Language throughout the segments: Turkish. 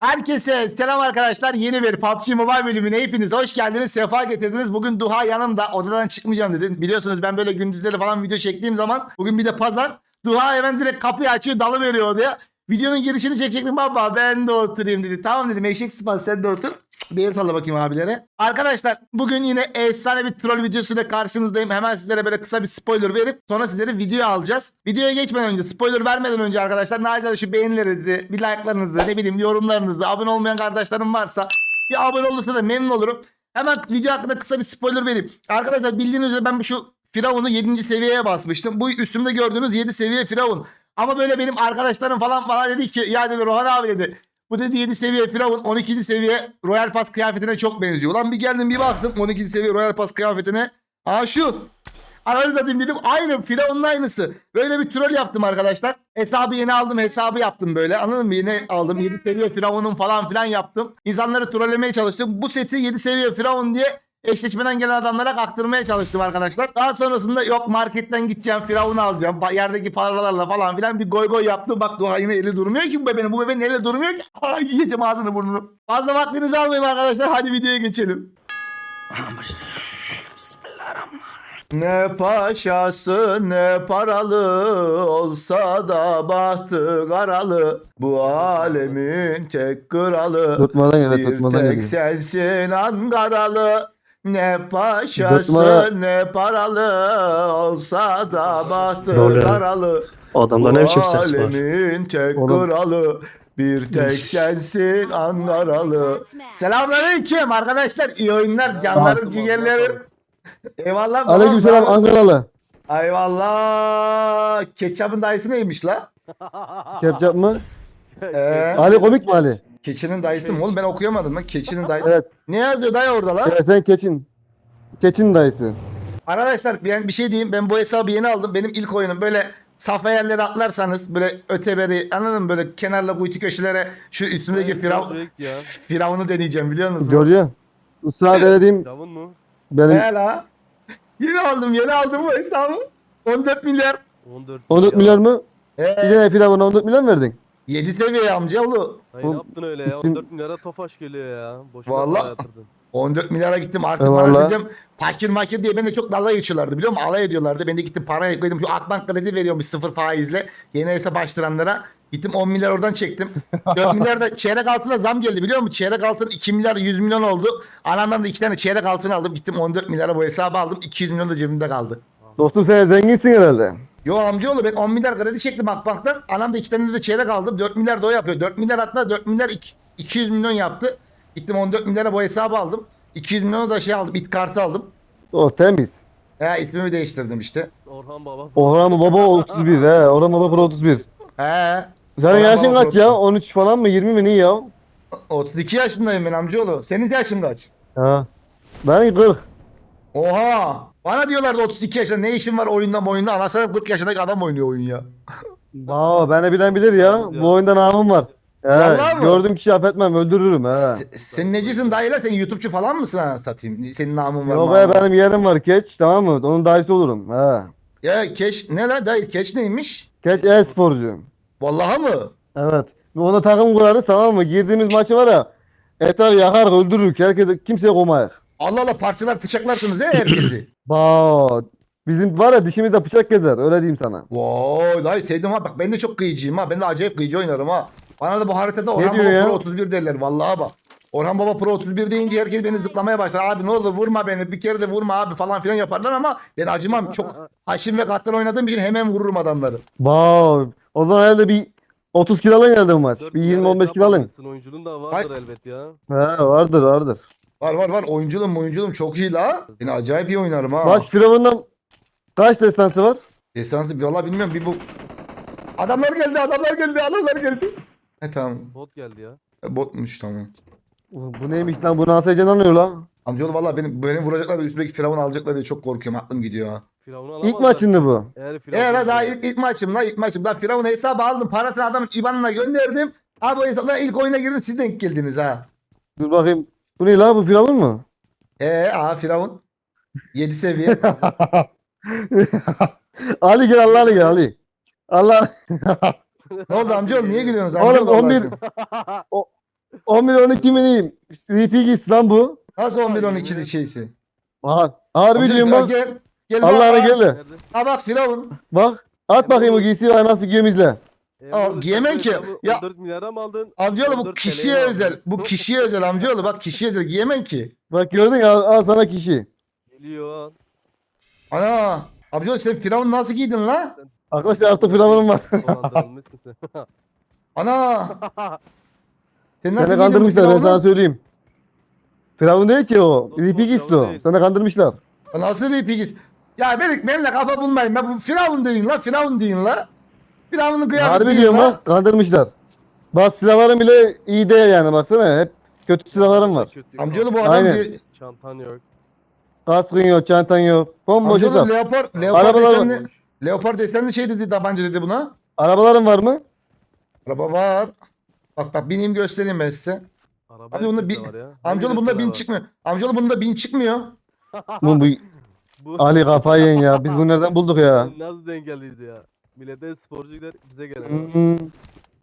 Herkese selam arkadaşlar. Yeni bir PUBG Mobile bölümüne hepiniz hoş geldiniz. Sefa getirdiniz. Bugün Duha yanımda. Odadan çıkmayacağım dedi. Biliyorsunuz ben böyle gündüzleri falan video çektiğim zaman bugün bir de pazar. Duha hemen direkt kapıyı açıyor dalı veriyor odaya. Videonun girişini çekecektim baba ben de oturayım dedi. Tamam dedim eşek sıpası sen de otur. Bir salla bakayım abilere. Arkadaşlar bugün yine efsane bir troll videosuyla karşınızdayım. Hemen sizlere böyle kısa bir spoiler verip sonra sizleri videoya alacağız. Videoya geçmeden önce spoiler vermeden önce arkadaşlar nacizane şu beğenilerinizi, bir like'larınızı, ne bileyim yorumlarınızı, abone olmayan kardeşlerim varsa bir abone olursa da memnun olurum. Hemen video hakkında kısa bir spoiler vereyim. Arkadaşlar bildiğiniz üzere ben şu Firavun'u 7. seviyeye basmıştım. Bu üstümde gördüğünüz 7 seviye Firavun. Ama böyle benim arkadaşlarım falan bana dedi ki ya dedi Rohan abi dedi. Bu dedi 7 seviye Firavun 12. seviye Royal Pass kıyafetine çok benziyor. Ulan bir geldim bir baktım 12. seviye Royal Pass kıyafetine. Aa şu. Ananı satayım dedim aynı Firavun'un aynısı. Böyle bir troll yaptım arkadaşlar. Hesabı yeni aldım hesabı yaptım böyle. Anladın mı? Yeni aldım 7 seviye Firavun'un falan filan yaptım. İnsanları trollemeye çalıştım. Bu seti 7 seviye Firavun diye eşleşmeden gelen adamlara kaktırmaya çalıştım arkadaşlar. Daha sonrasında yok marketten gideceğim Firavun'u alacağım. Yerdeki paralarla falan filan bir goy goy yaptım. Bak Doğa yine eli durmuyor ki bu bebeğin. Bu bebeğin eli durmuyor ki. Ay yiyeceğim ağzını burnunu. Fazla vaktinizi almayayım arkadaşlar. Hadi videoya geçelim. Ne paşası ne paralı olsa da bahtı karalı bu alemin tek kralı Tutmadan geliyor, bir tutmadan tek geliyor. sensin Ankaralı ne paşası ne paralı olsa da bahtı karalı Adamda ne biçim ses var? alemin tek Oğlum. kralı bir tek sensin Ankaralı Selamünaleyküm arkadaşlar iyi oyunlar canlarım ciğerlerim Eyvallah. Aleykümselam Ankaralı. Eyvallah. Ketçapın dayısı neymiş la? Ketçap mı? Ee, Ali komik mi Ali? Keçinin dayısı mı? Oğlum ben okuyamadım lan. Keçinin dayısı. Evet. Ne yazıyor dayı orada lan? Evet, sen keçin. Keçin dayısı. Arkadaşlar ben bir şey diyeyim. Ben bu hesabı yeni aldım. Benim ilk oyunum böyle safa yerlere atlarsanız böyle öteberi anladın mı? Böyle kenarla kuytu köşelere şu üstümdeki firav, Direkt ya. firavunu deneyeceğim biliyor musunuz? Görüyor. Usta dediğim Firavun mu? benim He la. Yeni aldım yeni aldım bu hesabı. 14 milyar. 14 14 milyar mı? Bir Ee, tane firavuna 14 milyar mı verdin? 7 seviye amcaoğlu. Bu ne yaptın öyle ya? isim- 14 milyara tofaş geliyor ya. Boşuna Vallahi- para yatırdın. 14 milyara gittim artık Eyvallah. bana diyeceğim fakir makir diye beni de çok dalga geçiyorlardı biliyor musun? Alay ediyorlardı. Ben de gittim parayı koydum. Şu Akbank kredi veriyormuş sıfır faizle. Yeni hesap açtıranlara. Gittim 10 milyar oradan çektim. 4 milyar da çeyrek altına zam geldi biliyor musun? Çeyrek altın 2 milyar 100 milyon oldu. Anamdan da 2 tane çeyrek altın aldım. Gittim 14 milyara bu hesabı aldım. 200 milyon da cebimde kaldı. Dostum sen zenginsin herhalde. Yo amcaoğlu ben 10 milyar kredi çektim Akbank'tan. Anam da 2 tane de çeyrek aldım. 4 milyar da o yapıyor. 4 milyar hatta 4 milyar iki- 200 milyon yaptı. Gittim 14 milyara bu hesabı aldım. 200 milyonu da şey aldım. bit kartı aldım. O temiz. He ismimi değiştirdim işte. Orhan Baba. Orhan baba 31 he. Orhan baba pro 31. He. Senin yaşın kaç ya? 31. 13 falan mı 20 mi ne ya? 32 yaşındayım ben amcaoğlu. Senin yaşın kaç? Ha. Ben 40. Oha. Bana diyorlardı 32 yaşında ne işin var oyunda oyunda. Anasını 40 yaşındaki adam oynuyor oyun ya. Aa beni bilen bilir ya. Bu oyunda namım var. He, Vallahi mi? gördüm kişi affetmem öldürürüm he. Se- Sen necisin dayıyla sen YouTube'cu falan mısın anasını satayım? Senin namın var. Yok namın be var. benim yerim var keç tamam mı? Onun dayısı olurum. He. Ya keş ne la dayı keş neymiş? Keç e-sporcu. Vallahi mı? Evet. Ve ona takım kurarız tamam mı? Girdiğimiz maçı var ya. Etrafı yakar öldürürük. Herkese kimseye koymayız. Allah Allah parçalar bıçaklarsınız he herkesi. Bak. Bizim var ya dişimizde bıçak gezer. Öyle diyeyim sana. Vay dayı sevdim ha bak ben de çok kıyıcıyım ha. Ben de acayip kıyıcı oynarım ha. Bana da bu haritada Orhan diyor Baba ya? Pro 31 derler vallahi bak. Orhan Baba Pro 31 deyince herkes beni zıplamaya başlar. Abi ne olur vurma beni bir kere de vurma abi falan filan yaparlar ama ben acımam. Çok haşim ve katlan oynadığım için hemen vururum adamları. Bak. O zaman herhalde bir 30 kilo alın geldi bu maç. 4 Bir milyara 20-15 hesap kilo alın. Oyunculuğun da vardır elbet ya. He vardır vardır. Var var var oyunculuğum oyunculuğum çok iyi la. Ben acayip iyi oynarım ha. Baş Firavun'dan kaç destansı var? Destansı valla bilmiyorum bir bu. Adamlar geldi adamlar geldi adamlar geldi. He tamam. Bot geldi ya. E, Botmuş tamam. Bu bu neymiş lan? Bu nasıl heyecanlanıyor lan? Amcaoğlu valla beni, beni vuracaklar ve üstümdeki firavun alacaklar diye çok korkuyorum aklım gidiyor ha. Firavun'u alamazlar. İlk maçında bu. Eğer Firavun Evet daha ilk, ilk maçım la ilk maçım. Daha Firavun hesabı aldım. Parasını adamın IBAN'ına gönderdim. Abi o hesapla ilk oyuna girdim siz denk geldiniz ha. Dur bakayım. Bu ne lan? Bu Firavun mu? Eee aha Firavun. 7 seviye. Ali gel Allah Ali gel Ali. Allah ne oldu amcaoğlu niye gülüyorsunuz Oğlum, amcaoğlu Allah 11 aşkına? 10 milyon 2 milyon. VP lan bu. Nasıl 11 Ay, 12'li yemin şeysi? Aha. Harbi diyorum gel, bak. Gel. Gel bak. gel. Nerede? Ha bak Firavun. Bak. At bakayım o giysiyi var nasıl giyiyorum izle. E, Al, bu giyemem ki. Ya- 14 milyara mı aldın? Amcaoğlu bu 14 kişiye özel. Bu kişiye özel amcaoğlu. Bak kişiye özel. Giyemem ki. Bak gördün ya al, al sana kişi. Geliyor. Ana. Amcaoğlu sen Firavun nasıl giydin la? Arkadaşlar artık firavunum var. Dolandırılmışsın sen. Ana. Sen nasıl Seni giydin bu kandırmışlar ben sana Firavun'u? söyleyeyim. Firavun değil ki o. VP giysi Firavun o. değil. Seni kandırmışlar. Nasıl repigiz? Ya benim benimle kafa bulmayın. Ben bu Firavun deyin la. Firavun deyin la. Firavun'un kıyafeti Harbi diyorum bak kandırmışlar. Bak silahlarım bile iyi değil yani baksana hep kötü silahlarım var. Kötü. Amcaoğlu bu adam Aynen. di- Çantan yok. Kaskın yok, çantan yok. Bomboş Amcaoğlu hesap. leopar, leopar Arabalar desenli, var. leopar desenli şey dedi tabanca dedi buna. Arabaların var mı? Araba var. Bak bak bineyim göstereyim ben size. Araba Abi bunda herkeste bin- var ya. Amcaoğlu bunda bin var. çıkmıyor. Amcaoğlu bunda bin çıkmıyor. Bu, bu Bu Ali kafayı yiyin ya. Biz bunu nereden bulduk ya? nasıl denk geldi ya? Millete sporcu gider bize gelir. Hmm.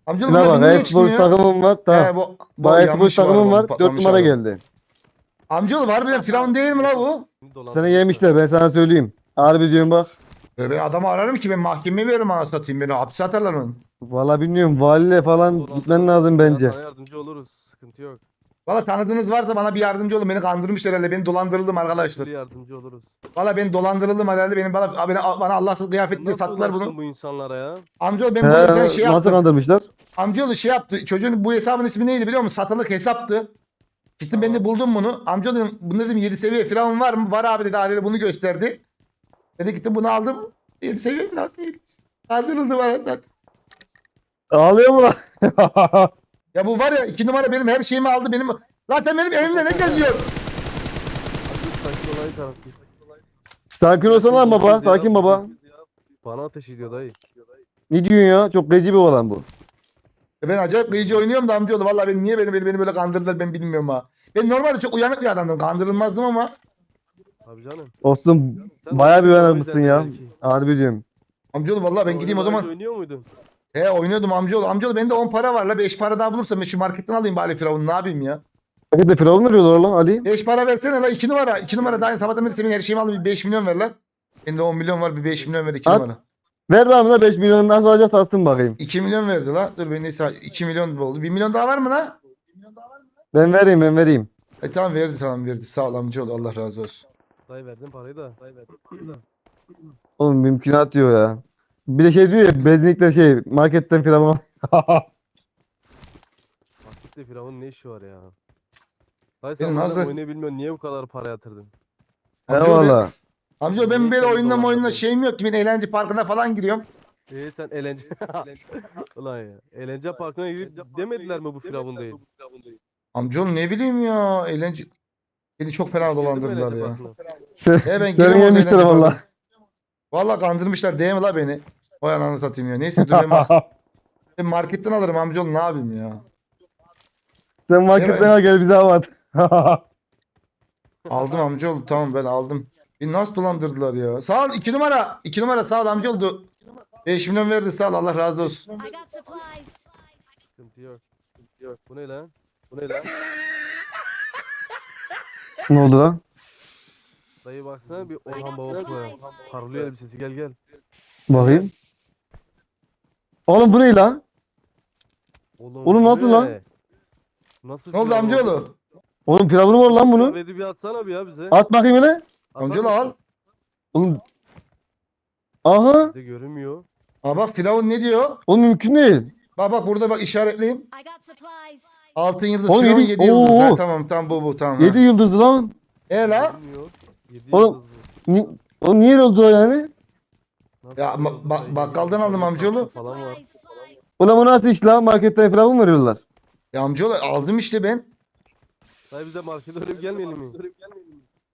Amcaoğlu Şuna bak. Ayak çıkmıyor? takımım var. He, Tamam. bu, bu Bu ayak spor yanlış takımım bu, var. 4 patlamış numara araba. geldi. Amcaoğlu var bir Firavun değil mi la bu? Seni yemişler ben sana söyleyeyim. Harbi diyorum bak. E ben adamı ararım ki ben mahkemeye veririm anasını satayım beni hapse atarlar onu. Valla bilmiyorum. Valiyle falan gitmen lazım bence. Sana yardımcı oluruz. Sıkıntı yok. Valla tanıdığınız varsa bana bir yardımcı olun. Beni kandırmışlar herhalde. Beni dolandırıldım arkadaşlar. Bir yardımcı oluruz. Valla ben dolandırıldım herhalde. Benim bana, bana, bana Allahsız kıyafetle Nasıl sattılar bunu. bu insanlara ya? Amcaoğlu ben burada bir tane He, şey nasıl yaptım. kandırmışlar? Amcaoğlu şey yaptı. Çocuğun bu hesabın ismi neydi biliyor musun? Satılık hesaptı. Gittim ben de buldum bunu. Amca dedim bunu dedim 7 seviye firavun var mı? Var abi dedi. Adede bunu gösterdi. Ben de gittim bunu aldım. 7 seviye firavun değil. Kandırıldı bana zaten. Ağlıyor mu lan? Ya bu var ya 2 numara benim her şeyimi aldı. Benim Zaten benim evimde ne geziyor? Sakin olayı tarafı. Sakin olsana lan baba. Sakin baba. Bana ateş ediyor dayı. Ne diyorsun ya? Çok geci bir olan bu. E Ben acayip kıyıcı oynuyorum da amcaoğlu. Vallahi ben niye beni, beni, beni böyle kandırdılar ben bilmiyorum ha. Ben normalde çok uyanık bir adamdım. Kandırılmazdım ama. Tabii canım. Olsun. Bayağı bir uyanıkmışsın muydun ya. Harbi diyorum. Amcaoğlu vallahi ben gideyim o zaman. Oynuyor muydun? He oynuyordum amcaoğlu. Amcaoğlu bende 10 para var la. 5 para daha bulursam ben şu marketten alayım bari firavunu ne yapayım ya. De firavun veriyorlar lan Ali. 5 para versene la 2 numara. 2 numara daha sabahtan beri senin her şeyimi aldım. Bir 5 milyon ver lan. Bende 10 milyon var bir 5 milyon ver 2 At. numara. Ver bana da 5 milyon nasıl alacak satsın bakayım. 2 milyon verdi la. Dur ben neyse 2 milyon oldu. 1 milyon daha var mı la? Ben vereyim ben vereyim. E tamam verdi tamam verdi. Sağ ol amcaoğlu Allah razı olsun. Dayı verdin parayı da. Dayı verdin. Oğlum mümkünat diyor ya. Bir de şey diyor ya benzinlikte şey marketten firavun. Markette Firavun ne işi var ya? Benim sen nasıl- nasıl... oyunu bilmiyorsun niye bu kadar para yatırdın? Ben- Eyvallah. Amcaoğlu ben böyle kendini oyunla şeyim yok ki. Ben eğlence parkına falan giriyorum. Ee sen eğlence... Ulan ya. Eğlence parkına gidip demediler mi bu Firavun değil? Amcaoğlu ne bileyim ya. Eğlence... Beni çok fena Girdin mi dolandırdılar eğlence ya. parkına? He ben Seni giriyorum orada eğlence valla. parkına. Valla kandırmışlar değil mi la beni? Vay ananı satayım ya. Neyse dur ben, ma- ben marketten alırım amcaoğlu ne yapayım ya. Sen marketten al gel bize hava at. Aldım amcaoğlu tamam ben aldım. Beni nasıl dolandırdılar ya. Sağ ol 2 numara. 2 numara sağ ol amcaoğlu. 5 milyon verdi sağ ol Allah razı olsun. I got supplies. Sıkıntı yok. Sıkıntı yok. Bu ne lan? Bu ne lan? ne oldu lan? Dayı baksana bir Orhan Babak'la supplies. parlıyor elbisesi gel gel. Bakayım. Oğlum bu ne lan? Oğlum, Oğlum nasıl lan? Nasıl Ne oldu Firavun? amcaoğlu? Oğlum firavunu var lan bunu. Kredi bir atsana bir ya bize. At bakayım hele. Atar Amcaoğlu mısın? al. Oğlum. Aha. Bize görünmüyor. Aa bak Firavun ne diyor? Oğlum mümkün değil. Bak bak burada bak işaretleyeyim. I got supplies. Altın yıldız Oğlum Firavun yedi- 7 yıldız. Oo. Tamam tamam bu bu tamam. 7 yıldızlı lan. E la? Görünmüyor. Yedi Oğlum, yıldız bu. Ni oğlum niye oldu o yani? Nasıl Ya, böyle ba- bakkaldan aldım amcaoğlu. Falan var. Ulan bu nasıl iş lan? Marketten firavun veriyorlar. Ya amcaoğlu aldım işte ben. Dayı bize markete öyle bir gelmeyelim mi?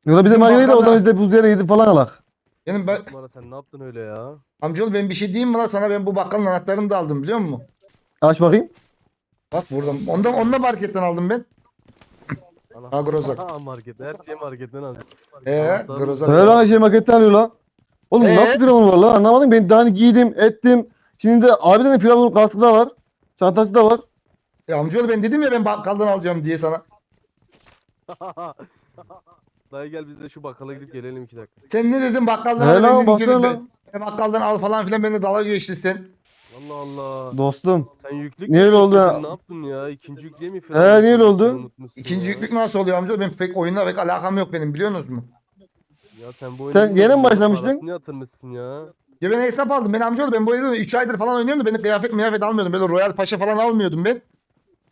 Yola bize Bizim markete de bakkalda- oradan işte buz yere gidip falan alak. Yani ben, Numara sen ne yaptın öyle ya? amcaoğlu ben bir şey diyeyim mi lan sana ben bu bakkalın anahtarını da aldım biliyor musun? Aç bakayım. Bak buradan. Ondan ondan marketten aldım ben. Ha Grozak. Ha market. Her şey marketten al. Ee Anahtarı- Grozak. Her an şey marketten alıyor lan. Oğlum Ee? nasıl firavun var lan anlamadım. Ben daha hani giydim ettim. Şimdi de abiden de firavun kaskı da var. Çantası da var. Ya amcaoğlu ben dedim ya ben bakkaldan alacağım diye sana. Dayı gel biz de şu bakkala gidip gelelim iki dakika. Sen ne dedin bakkaldan al ben dedim lan. ben- bakkaldan al falan filan beni dalga geçtin sen. Allah Allah. Dostum. Sen yüklük Niye öyle oldu ya? Ne yaptun ya? İkinci yüklüğe mi He, falan? niye öyle oldu? Unutmuşsun İkinci ya. yüklük nasıl oluyor amcaoğlu? Ben pek oyunla pek alakam yok benim biliyorsunuz mu? Ya sen bu Sen yeni mi başlamıştın? Parasını yatırmışsın ya. Ya ben hesap aldım. Ben amcaoğlu ben bu oyunu 3 aydır falan oynuyorum da ben de kıyafet miyafet almıyordum. Böyle Royal Paşa falan almıyordum ben.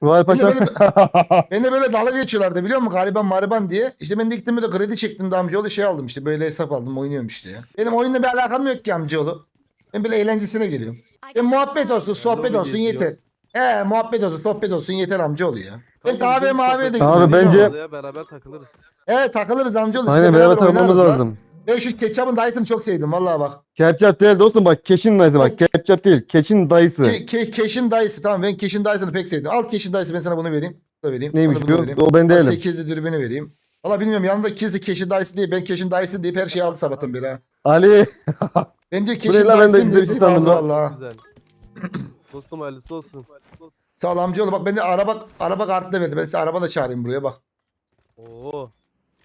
Royal Paşa. böyle- Ben de böyle dalga geçiyorlardı biliyor musun? Gariban mariban diye. İşte ben de gittim böyle kredi çektim de amcaoğlu şey aldım işte. Böyle hesap aldım oynuyorum işte ya. Benim oyunla bir alakam yok ki amcaoğlu. Ben böyle eğlencesine geliyorum. Got muhabbet olsun, sohbet olsun yeter. He muhabbet olsun, sohbet olsun yeter amcaoğlu ya. Ben kahve mavi de Abi bence- beraber takılırız. He takılırız amcaoğlu. Aynen Sizle beraber takılmamız lazım. Ben şu ketçapın dayısını çok sevdim vallahi bak. Ketçap değil dostum bak Keş'in dayısı bak. Ketçap değil. Keş'in dayısı. Ke, ke, Keş'in dayısı tamam ben Keş'in dayısını pek sevdim. Al Keş'in dayısı ben sana bunu vereyim. Bunu da vereyim. Neymiş bu? O ben değilim. 8'li dürbünü vereyim. Valla bilmiyorum yanında kimse Keş'in dayısı diye ben Keş'in dayısı deyip her şeyi aldı sabahtan beri ha. Ali. Ben diyor ne Keş'in lan, ben de güzel bir şey aldı lan. valla. Güzel. Dostum hayırlısı olsun. Sağ ol amcaoğlu bak ben de araba araba kartı da verdi. Ben size araba da çağırayım buraya bak. Oo.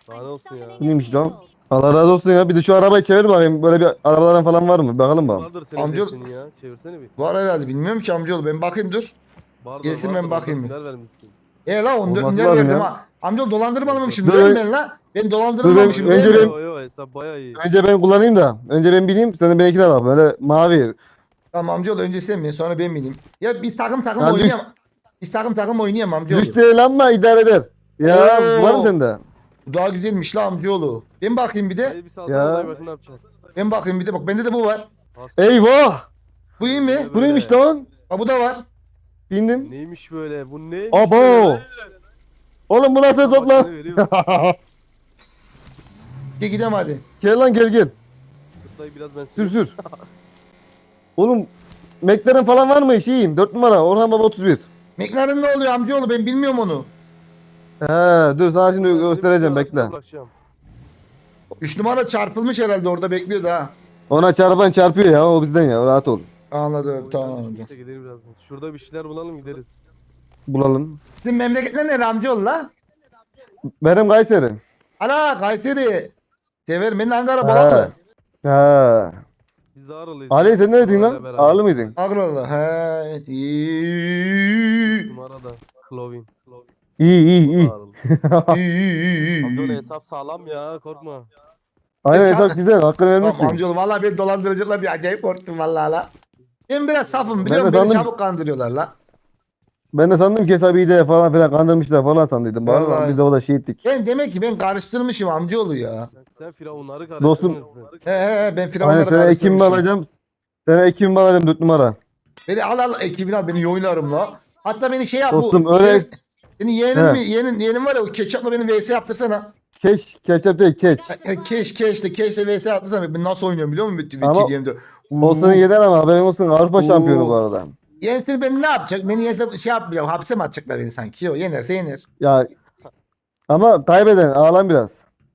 I'm olsun ya? Neymiş lan? Allah razı olsun ya. Bir de şu arabayı çevir bakayım. Böyle bir arabaların falan var mı? Bakalım bakalım. Vardır senin Amca- ya. Çevirsene bir. Var herhalde bilmiyorum ki amcaoğlu ben bakayım dur. Vardır, Gelsin ben vardır, bakayım orada bir. vermişsin. E la 14 Olması milyar lazım verdim ya. ha. Amcaoğlu dolandırmamışım Dur, değil mi ben- ben la? Ben dolandırmamışım Dur, ben- önce mi? ben- Hesap baya iyi. Önce ben kullanayım da. Önce ben bineyim. Sen de benimkine bak. Böyle mavi. Tamam amcaoğlu önce sen bin sonra ben bineyim. Ya biz takım takım Ya düş- oynayalım. Biz takım takım oynayalım amcaoğlu. Düş değil ama idare eder. Ya Oo. var mı sende? Bu daha güzelmiş la amcaoğlu. Ben bakayım bir de. Dayı bir salsana Ya. dayı bakın ne yapacaksın. Ben bakayım bir de. Bak bende de bu var. Hasta- Eyvah! Bu iyi mi? Bu neymiş lan? Ha bu da var. Bindim. Neymiş böyle? Bu neymiş Abo! böyle? Oğlum bu nasıl Bak, lan? Gel gidelim hadi. Gel lan gel gel. Dayı biraz ben Sür sür. Oğlum McLaren falan var mı? Şeyim 4 numara Orhan Baba 31. McLaren ne oluyor amcaoğlu ben bilmiyorum onu. He dur sana şimdi göstereceğim bekle. bırakacağım. 3 numara çarpılmış herhalde orada bekliyordu ha. Ona çarpan çarpıyor ya o bizden ya rahat ol. Anladım tamam. yüzden işte gidelim birazdan. Şurada bir şeyler bulalım gideriz. Bulalım. Sizin memleketler nere amcaoğlu la? Benim Kayseri. Ana Kayseri. Severim ben de Ankara Ha. Balatlı. He. Biz de Ağrılıyız. Ali sen neredeydin lan? beraber. Ağrı mıydın? Ankaralı. He. İyi. Numarada. Clovin. İyi iyi iyi. Ağrılı. İyi, iyi, iyi, Amca iyi. hesap sağlam ya korkma. Aynen Çal- hesap güzel hakkını Tamam vermişsin. amcaoğlu vallahi beni dolandıracaklar diye acayip korktum vallahi la. Ben biraz safım Ben biliyor de musun? Beni çabuk kandırıyorlar la. Ben de sandım ki de falan filan kandırmışlar falan sandıydım. Vallahi. Vallahi biz de o da şey ettik. Ben demek ki ben karıştırmışım amcaoğlu ya. Sen firavunları Dostum- karıştırmışsın. He he he, ben Aynen firavunları sana ekibimi karıştırmışım. alacağım. Sana ekibimi alacağım 4 numara. Beni al al ekibini al beni iyi oynarım la. Hatta beni şey yap bu. Dostum, öyle- Senin, senin yeğenin He. mi? Yeğenin, yeğenin var ya o ketçapla benim vs yaptırsana. Keş, ketçap değil keç. E, Keş keşle keşle vs yaptırsana. Ben nasıl oynuyorum biliyor musun? Ama- Ama... O sana yeter ama haberin olsun Avrupa şampiyonu bu arada. Yensin beni ne yapacak? Beni yense şey yapmayacak. Hapse mi atacaklar beni sanki? Yok yenerse yener. Ya ama kaybeden ağlan biraz.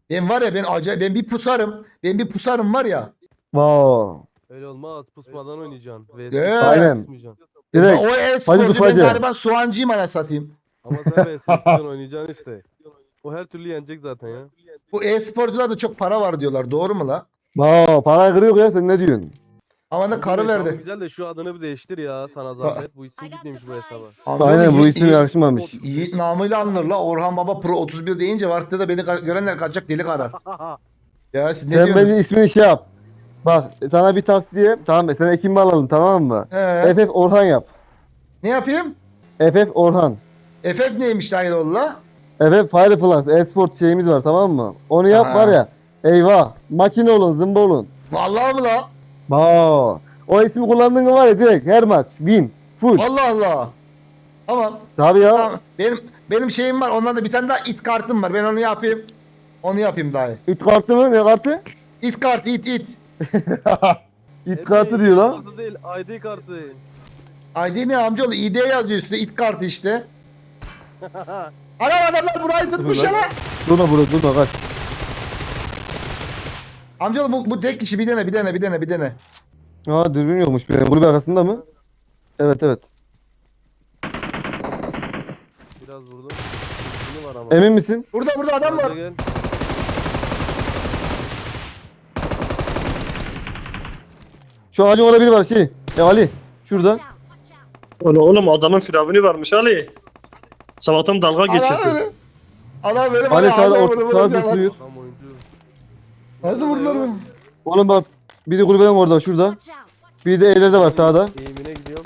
Ben var ya ben acayip ben bir pusarım. Ben bir pusarım var ya. Wow. Öyle olmaz pusmadan oynayacaksın. Ee, Aynen. pusmayacaksın. Direkt. o e-sporcu ben galiba soğancıyım ana satayım. Ama sen istiyorsun oynayacaksın işte. O her türlü yenecek zaten ya. Bu e-sporcularda çok para var diyorlar. Doğru mu la? Wow, para kırıyor ya sen ne diyorsun? Ama da karı hesabı verdi. Güzel de şu adını bir değiştir ya sana zahmet. Bu isim gitmemiş bu hesaba. Amcaoğlu Aynen bu Yiğit- isim Yiğit- yakışmamış. Yiğit namıyla anılır la. Orhan Baba Pro 31 deyince varlıkta da beni ka- görenler kaçacak deli karar. Ya siz ne Sen diyorsunuz? benim ismini şey yap. Bak sana bir tavsiye. Tamam sen ekibimi alalım tamam mı? He. FF Orhan yap. Ne yapayım? FF Orhan. FF neymiş oldu la? FF Fire Plus Esport şeyimiz var tamam mı? Onu yap Aha. var ya. Eyvah. Makine olun zımba olun. Vallahi mı la? Wow. O ismi kullandığın var ya direkt her maç win. Full. Allah Allah. Tamam. Tabii ya. tamam. Benim benim şeyim var. Ondan da bir tane daha it kartım var. Ben onu yapayım. Onu yapayım dahi. İt kartı mı? Ne kartı? İt kartı it it. İt kartı diyor lan. Kartı değil ID kartı. ID ne amcaoğlu? ID yazıyor üstüne. it kartı işte. Adam adamlar burayı tutmuş ya lan. lan. Durma burada durma kaç. Amcaoğlu bu, bu tek kişi bir dene bir dene bir dene bir dene. Aa dürbün yokmuş benim. Kulübe arkasında mı? Evet evet. Biraz vurdum. Var ama. Emin misin? Burada burada adam var. Gel. Şu ağacın orada biri var şey. Ya Ali. Şurada. Oğlum, oğlum adamın firavunu varmış Ali. Sabahtan dalga geçiyorsunuz. Adam benim Ali Ali sağda sağda orta sağa düşüyor. Nasıl vurdular mı? Oğlum bak. Biri kulübenin orada şurada. Biri de evlerde var sağda. Eğimine gidiyorum.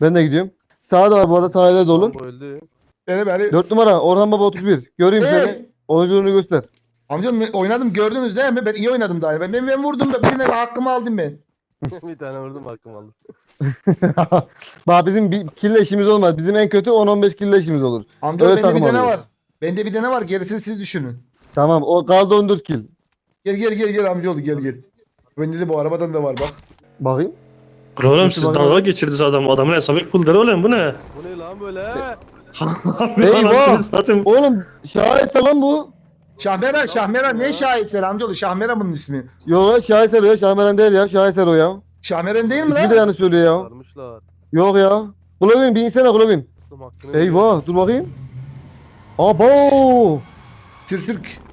Ben de gidiyorum. Sağda var bu arada sahilde dolu. Bomba öldü. Beni beni. 4 numara Orhan Baba 31. Göreyim seni. Hey! Oyunculuğunu göster. Amcam ben oynadım gördünüz değil mi? Ben iyi oynadım daha. Ben, ben, ben vurdum da birine hakkımı aldım ben. bir tane vurdum hakkım aldım. Bak bizim bir kille işimiz olmaz. Bizim en kötü 10-15 kille işimiz olur. Amcam Öyle bende bir takım tane alıyor. var. Bende bir tane var. Gerisini siz düşünün. Tamam o kaldı 14 kill. Gel gel gel gel amcaoğlu gel gel. Bende de bu arabadan da var bak. Bakayım. Oğlum siz dalga geçirdiniz adamı. Adamın hesabı puldur oğlum bu ne? Bu ne lan böyle? Eyvah! Zaten Oğlum şaheser lan bu. Şahmeran Şahmeran ne şahitser amcaoğlu? Şahmeran bunun ismi. Yok şaheser o ya. Şahmeren değil ya. Şaheser o ya. Şahmeran değil mi İsmi de lan? yanlış söylüyor ya. Varmışlar. Yok ya. Kulavin bir insene hakkını. Eyvah dur bakayım. Abo. Türk Türk.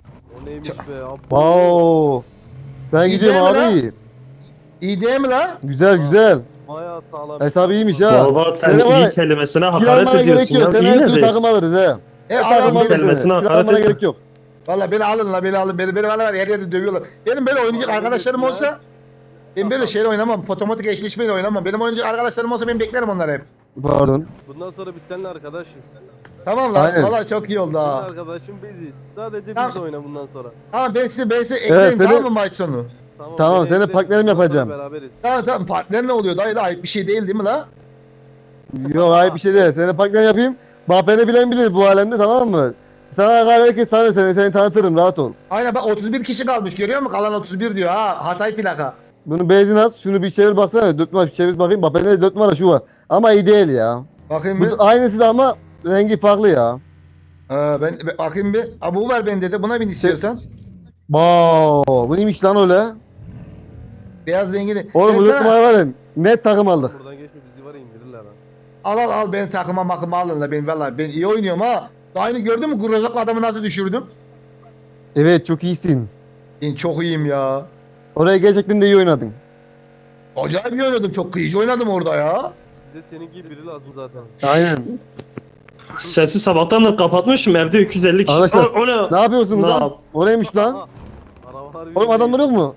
Neymiş be? Abo. Wow. Ben İyi gidiyorum değil mi abi. İyi değil mi lan? Güzel güzel. Bayağı sağlam. Hesabı iyiymiş ha. baba sen Seni var ya, iyi kelimesine hakaret almana gerek ediyorsun yok. ya. Sen İyi her ne türlü de? takım alırız he. E alın alırız. beni. kelimesine hakaret almana etme. gerek yok. Valla beni alın la beni alın. Beni, beni valla her yerde dövüyorlar. Benim böyle oyuncu arkadaşlarım olsa ben böyle şeyle oynamam. Fotomatik eşleşmeyle oynamam. Benim oyuncu arkadaşlarım olsa ben beklerim onları hep. Pardon. Bundan sonra biz seninle arkadaşız. Tamam lan. Aynen. Valla çok iyi oldu ha. arkadaşım biziz. Sadece Tamam. biz oyna bundan sonra. Tamam ben size ben size ekleyeyim seni- tamam mı maç sonu? Tamam, Tamam, beni seni ekle, partnerim bundan sonra yapacağım. Beraberiz. Tamam tamam partner ne oluyor? Dayı da ayıp bir şey değil değil mi la? Yok ayıp bir şey değil. Seni paklan yapayım. Bak beni bilen bilir bu alemde tamam mı? Sana hakaret herkes sana seni, seni tanıtırım rahat ol. Aynen bak 31 kişi kalmış görüyor musun? Kalan 31 diyor ha. Hatay plaka. Bunu benzin az. Şunu bir çevir baksana. Dört numara bir çevir bakayım. Bak bende de dört numara şu var. Ama iyi değil ya. Bakayım Bu bir. aynısı da ama rengi farklı ya. Aa, ben bakayım bir. Aa, bu var bende de. Buna bin istiyorsan. Wow, bu neymiş lan öyle? Beyaz rengini. Oğlum bu Ben dört sana- numara var ya. Net takım aldık. Buradan geçme bizi var ya indirirler ha. Al al al benim takıma makıma alın la ben valla ben iyi oynuyorum ha. Daha yeni gördün mü Grozak'la adamı nasıl düşürdüm? Evet çok iyisin. Ben çok iyiyim ya. Oraya gerçekten de iyi oynadın. Acayip iyi oynadım. Çok kıyıcı oynadım orada ya. Bize senin gibi biri lazım zaten. Aynen. Sesi sabahtan da kapatmışım evde 250 kişi. Arkadaşlar, O, o ne? Ne yapıyorsunuz Ne lan? yap- Oraymış lan. Arabalar Oğlum adamlar yok mu?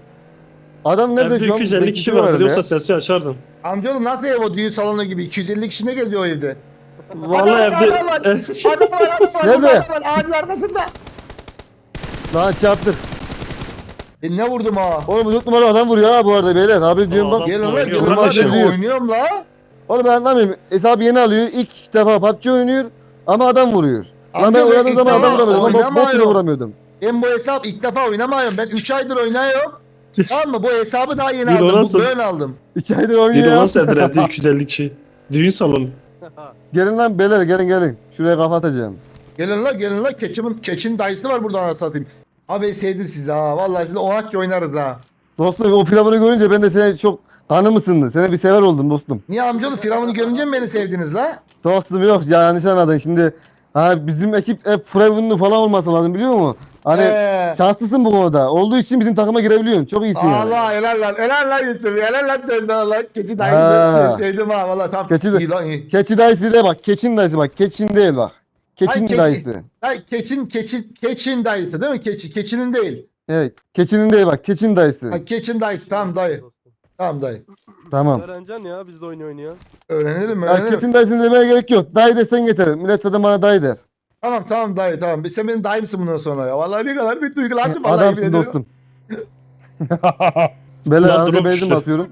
Adam nerede Evde şu an? 250 kişi Bekliyor vardır herhalde yoksa ya. sesi açardım. Amcaoğlum nasıl ev o düğün salonu gibi 250 kişi ne geziyor o evde? Vallahi Adam var, evde... adam var. Adam var adam var. Nerede? Adam var ağacın arkasında. Lan çarptık. E ne vurdum ha? Oğlum bu dört numara adam vuruyor ha bu arada beyler. Abi diyorum bak. Adam- Gelin lan oynuyor, gelin adam lan ben oynuyorum la. Oğlum ben anlamıyorum. Hesabı yeni alıyor. İlk defa PUBG oynuyor. Ama adam vuruyor. Lan ben Amca oynadığım ilk zaman adam defa vuramıyordum. Ama bot bile oynamıyorum. vuramıyordum. Ben bu hesap ilk defa oynamıyorum. Ben 3 aydır oynuyorum. tamam mı? Bu hesabı daha yeni Bir aldım. Bu olasın. böyle aldım. İki aydır Dili oynuyor evde evde 250 kişi. Düğün salonu. Gelin lan beyler gelin gelin. Şuraya kafa atacağım. Gelin la gelin la. Keçimin, keçin dayısı var burada anasını satayım. Abi sevdim sizi ha. Vallahi sizinle o hakki oynarız ha. Dostum o firavunu görünce ben de seni çok kanım ısındı. Seni bir sever oldum dostum. Niye amcaoğlu Firavun'u görünce mi beni sevdiniz la? Dostum yok ya yanlış anladın. Şimdi ha bizim ekip hep firavunlu falan olması lazım biliyor musun? Hani Ee, şanslısın bu konuda. Olduğu için bizim takıma girebiliyorsun. Çok iyisin yani. Allah helal lan. Helal lan Yusuf. Helal lan döndü Allah. Keçi dayısı sevdim ha. Valla tamam. Keçi- İyi lan iyi. Keçi dayısı de bak. Keçin dayısı bak. Keçin değil bak. Keçin Ay, keçi. dayısı. Ay, keçin, keçin, keçin dayısı değil mi? Keçi, keçinin değil. Evet. Keçinin değil bak. Keçin dayısı. Ha, keçin dayısı. Tamam dayı. Tamam dayı. Tamam. Öğreneceksin ya biz de oyun oynuyor. Öğrenirim Ya öğrenirim. keçin dayısını demeye gerek yok. Dayı desen yeter. Millet zaten bana dayı der. Tamam tamam dayı tamam. Biz sen benim dayımsın bundan sonra ya. Vallahi ne kadar bir duygulandım. Adamsın dostum. Beyler Lan arada drop benzin düştü. basıyorum.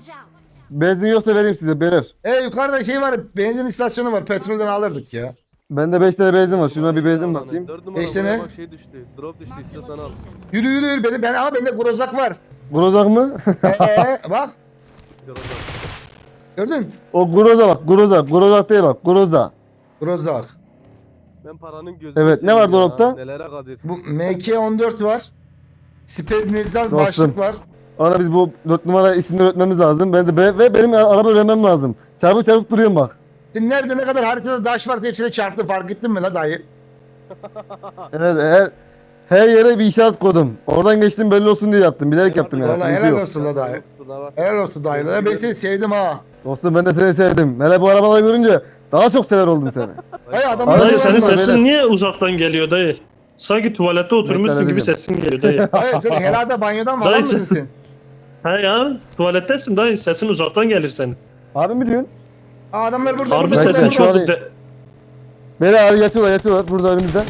Benzin yoksa vereyim size beyler. E yukarıda şey var. Benzin istasyonu var. Petrolden alırdık ya. Bende 5 tane benzin var. Şuna bir benzin basayım. 4 numara Beş buraya tane. bak şey düştü. Drop düştü istiyorsan al. Yürü yürü yürü. Benim, ben, ama bende grozak var. Grozak mı? Ee, bak. Gördün? o groza bak. Groza. Grozak değil bak. Groza. Grozak. Ben paranın gözünü Evet, ne var dolapta? Nelere kadir. Bu MK14 var. Spednizal Dostum. başlık var. Ara biz bu 4 numara isimleri öğretmemiz lazım. Ben de be- ve benim araba öğrenmem lazım. Çarpıp çarpıp duruyorum bak. Sen nerede ne kadar haritada taş var hepsine çarptı fark ettin mi la dayı? Evet her, her yere bir işaret koydum. Oradan geçtim belli olsun diye yaptım. Bilerek yaptım yani. Vallahi Sıkıntı helal yok. olsun la dayı. Şurada var. Helal olsun dayı. Ben seni sevdim ha. Dostum ben de seni sevdim. Hele bu arabaları görünce daha çok sever oldum seni. Hayır adam Dayı senin sesin niye uzaktan geliyor dayı? Sanki tuvalette oturmuşsun gibi sesin geliyor dayı. Hayır sen herhalde banyodan falan Dayı mısın sen- sen? ha ya tuvalettesin dayı sesin uzaktan gelir senin. Harbi mi diyorsun? Aa, adamlar burada. Harbi burada, sesin burada. çok... De... Beyler hadi yatıyorlar yatıyorlar burada önümüzde.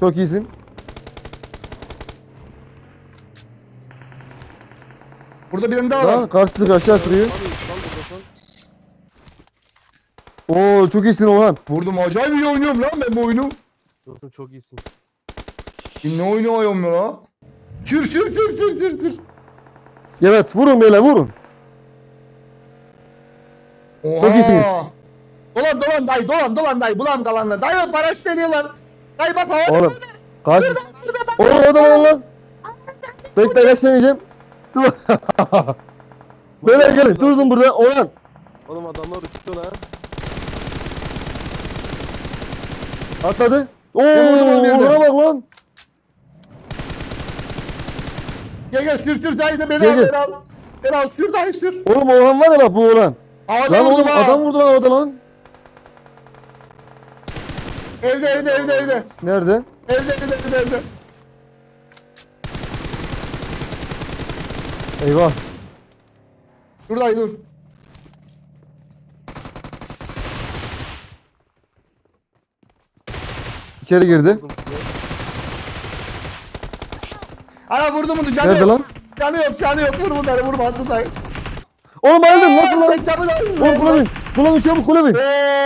Çok iyisin. Burada birinin daha Lan var. karşısı aşağı sürüyor. Oo çok iyisin Orhan. Vurdum acayip iyi oynuyorum lan ben bu oyunu. Dostum çok iyisin. Şimdi ne oynuyorum ya? Sür sür sür sür sür sür. Evet vurun beyler vurun. Oha. Çok iyisiniz. Dolan dolan dayı dolan dolan dayı bulam kalanlar. Dayı paraşüt veriyorlar. Dayı bak havada. Oğlum. Kaç. Oğlum lan lan. Bekle kaç deneyeceğim. Dur. Beyler gelin durdum burada Orhan. Oğlum adamlar uçuyor lan. Atladı. Oo vurdum yerden. Orhan'a bak lan. Gel gel sür sür dayı da beni Gel, al gel. beni al. Beni al sür dayı sür. Oğlum Orhan var ya bak bu Orhan. Havada Lan vurdum oğlum ha. adam vurdu lan orada lan. Evde evde evde evde. Nerede? Evde evde evde evde. Eyvah. Dur dayı dur. İçeri girdi. Ana vurdum bunu canı Nerede yok. lan? Canı yok canı yok vur bunları vur bastı dayı. Oğlum bayıldım nasıl lan? Çabuk dayı. Oğlum kula bin. Kula bin çabuk kula bin.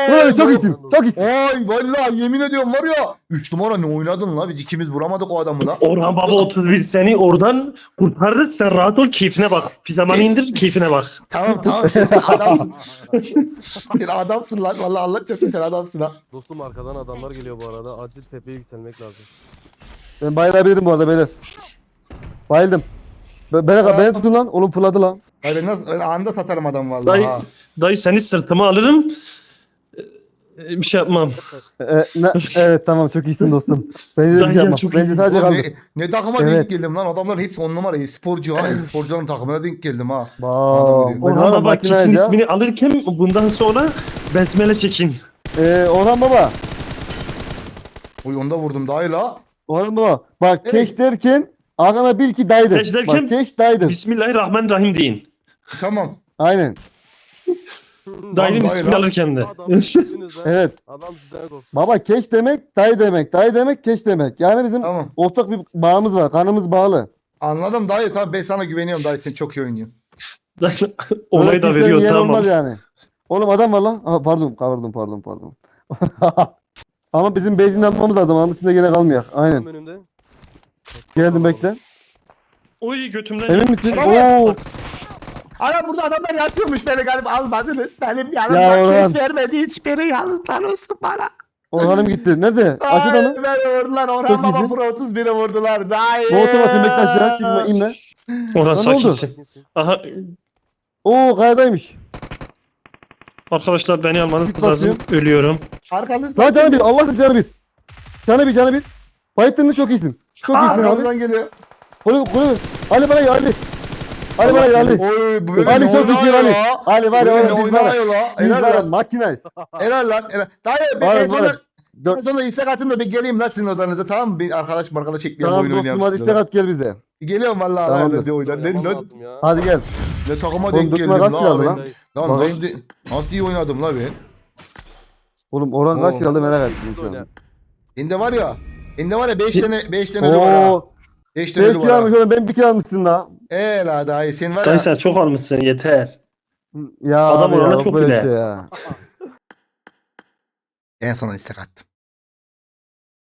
Kula bin çok iyisin. Çok iyisin. Ay vallahi yemin ediyorum var ya 3 numara ne oynadın la biz ikimiz vuramadık o adamı la. Orhan Baba 31 seni oradan kurtarır sen rahat ol keyfine bak. Pijamanı indir keyfine bak. Tamam tamam sen, sen adamsın. sen adamsın lan vallahi Allah çarpsın sen adamsın ha. Dostum arkadan adamlar geliyor bu arada. Acil tepeye yükselmek lazım. Ben bayılabilirim bu arada beyler. Bayıldım. Be beni, beni tutun lan. Oğlum fırladı lan. Ay ben nasıl ben anında satarım adam vallahi. Dayı, ha. Dayı seni sırtıma alırım. Ee, Bir şey yapmam. Ee, ne- evet tamam çok iyisin dostum. Bence de bir şey gel, yapma. çok Bence sadece Oğlum kaldı. ne, ne takıma Evet. denk geldim lan adamların hepsi on numara e-sporcu ha e-sporcuların takımına denk geldim ha. Wow. Orhan Orhan Baba makine ya. ismini alırken bundan sonra besmele çekin. Ee, Orhan baba. Oy onda vurdum daha iyi la. Orhan baba. Bak Evet. keş derken arkana bil ki daydır. Keş derken- Bak keş daydır. Bismillahirrahmanirrahim deyin. Tamam. Aynen. Dayının dayı ismini alırken de. Adam. Evet. Adam sizden korktu. Baba keş demek dayı demek. Dayı demek keş demek. Yani bizim Tamam. ortak bir bağımız var. Kanımız bağlı. Anladım dayı tamam ben sana güveniyorum dayı sen çok iyi oynuyorsun. Onayı da kimsenin veriyor yeğeni tamam. Olmaz yani. Oğlum adam var lan. Aha, pardon pardon pardon pardon. Ama bizim benzin almamız lazım. Onun dışında gene kalmıyor. Aynen. Önümde. Geldim bekle. Oy götümden. Emin misin? Tamam. Oo. Ana burada adamlar yatıyormuş beni galiba almadınız. Benim yanımdan Ya ses vermedi hiçbiri yazıklar olsun bana. Orhan'ım gitti. Nerede? Aşağıda Ay, mı? beni vurdular Orhan Çok Baba iyisin. Pro 31'e vurdular. Dayı. Molotov atayım bekle aşağı. Çıkma inme. Orhan Lan ne oldu? sakinsin. Aha Oo kayadaymış. arkadaşlar beni almanız Git lazım. Ölüyorum. Arkanızda. Lan canı bir. Allah canı bir. Canı bir canı bir. Bayıttın mı çok iyisin. Çok iyisin abi. Arkanızdan geliyor. Kulübü kulübü. Ali bana gel Ali. Ali bana gel Ali. Oy bu Ali çok iyi oynuyor Ali. ya? Ali var ya oğlum biz var ya. Helal ya lan. makinayız. Helal lan. Helal. Dayı ben Var en var. sonunda en Dört. sonunda istek atın da bir geleyim lan sizin odanıza tamam mı? Bir arkadaş arkadaş ekleyelim Tamam oyun dostum oynayalım hadi sizinle. istek at gel bize. Geliyorum vallahi Tamamdır. Ya. Hadi gel. ne takıma denk geldim lan? Lan nasıl, nasıl iyi oynadım la ben. Oğlum Orhan kaç Oo. liralı merak ettim şu an. Ende var ya. Ende var ya 5 tane 5 tane var ha. Oo. 5 tane 5 ölü kilo var. almış ha. oğlum ben bir kilo almışsın la. Ee la dayı sen var ya. sen çok almışsın yeter. Ya Adam abi ya yok çok böyle bir bile. şey ya. En son istek attım.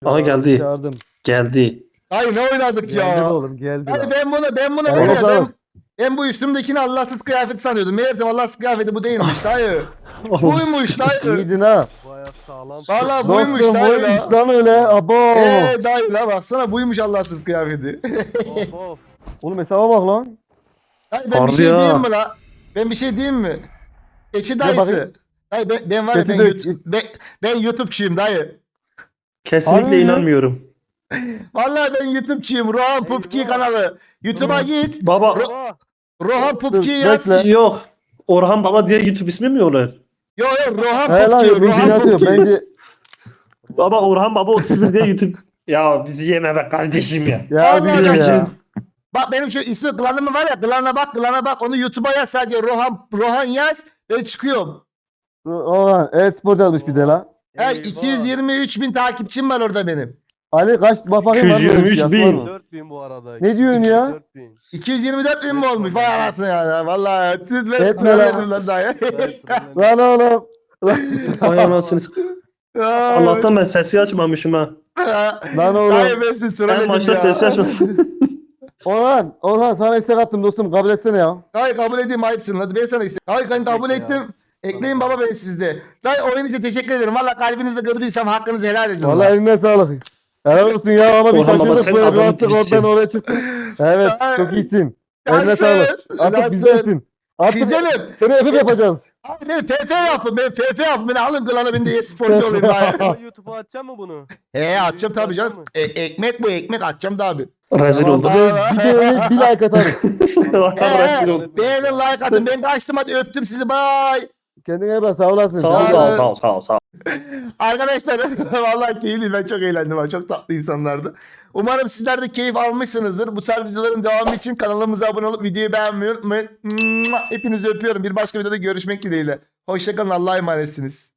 Aha geldi. Çağırdım. Geldi. Ay ne oynadık Geldi ya. oğlum geldi. Hadi lan. ben bunu ben bunu Ya ben, bakalım. ben, ben bu üstümdekini Allahsız kıyafet sanıyordum. Meğersem Allahsız kıyafeti bu değilmiş dayı. Buymuş dayı. İyiydin ha. Baya sağlam. Valla buymuş Dostum dayı buymuş la. lan öyle. Abo. Eee dayı la baksana buymuş Allahsız kıyafeti. Of of. Oğlum hesaba bak lan. Dayı ben bir Harbi şey ya. diyeyim mi la? Ben bir şey diyeyim mi? Keçi bakayım. dayısı. Dayı ben, ben var ya Keçi ben, YouTube, ben, ben YouTube'çuyum dayı. Kesinlikle Harbi mi? inanmıyorum. Vallahi ben YouTube'çuyum. Rohan Pupki kanalı. YouTube'a git. Baba Ro-. Rohan Pupki yaz. bekle. yok. Orhan Baba diye YouTube ismi mi olur? Yo yo Rohan Pupki. Rohan. Pupki. Bence Baba Orhan Baba 31 diye YouTube. Ya bizi yeme be kardeşim ya. ya Vallahi bizim bak- ya. Bak benim şu ismi klanım var ya klana bak klana bak onu YouTube'a yaz sadece Rohan Rohan yaz ben çıkıyorum. Oğlan e-spor yazmış bir de la. He, Eyvah. 223 bin takipçim var orada benim. Ali kaç bak bakayım var mı öyle bir 223 şey, bin. var mı? 4000 bu arada. Ne diyorsun ya? 4000. 224 bin mi olmuş? Vay anasını ya. Vallahi siz ben Etme lan. kullanıyordum lan dayı. Lan oğlum. Ay anasını s- Allah'tan ben sesi açmamışım ha. Lan oğlum. Dayı ben sizi En trolledim başta sesi ya. açmamışım. Orhan, Orhan sana istek attım dostum kabul etsene ya. Dayı kabul edeyim ayıpsın. Hadi ben sana istedim. Dayı ben kabul Peki ya. ettim. Ekleyin baba beni sizde. Dayı oyun için teşekkür ederim. Valla kalbinizi kırdıysam hakkınızı helal edin. Vallahi eline sağlık. Helal olsun ya ama bir Orhan baba, şaşırdık sen böyle bir adamın attık oradan oraya çıktın. Evet çok iyisin. Eline sağlık. Artık cansın. bizdensin. Artık Sizdenim. seni öpüp yapacağız. Abi beni FF yapın. Ben FF yapın. Beni alın klana ben de e-sporcu olayım dayı. Ama YouTube'a atacak mı bunu? He atacağım tabii canım. Atacağım E, ekmek bu ekmek atacağım da abi. Rezil oldum. Bir de videoya bir like. Rezil oldum. Beğenin like atın. Ben kaçtım hadi öptüm sizi. Bye. Kendine iyi bak sağ olasın. Sağ ol sağ ol sağ ol sağ ol. Sağ ol. Arkadaşlar vallahi keyifli. Ben çok eğlendim. ha. Çok tatlı insanlardı. Umarım sizler de keyif almışsınızdır. Bu tarz videoların devamı için kanalımıza abone olup videoyu beğenmeyi unutmayın. Hepinizi öpüyorum. Bir başka videoda görüşmek dileğiyle. Hoşçakalın. Allah'a emanetsiniz.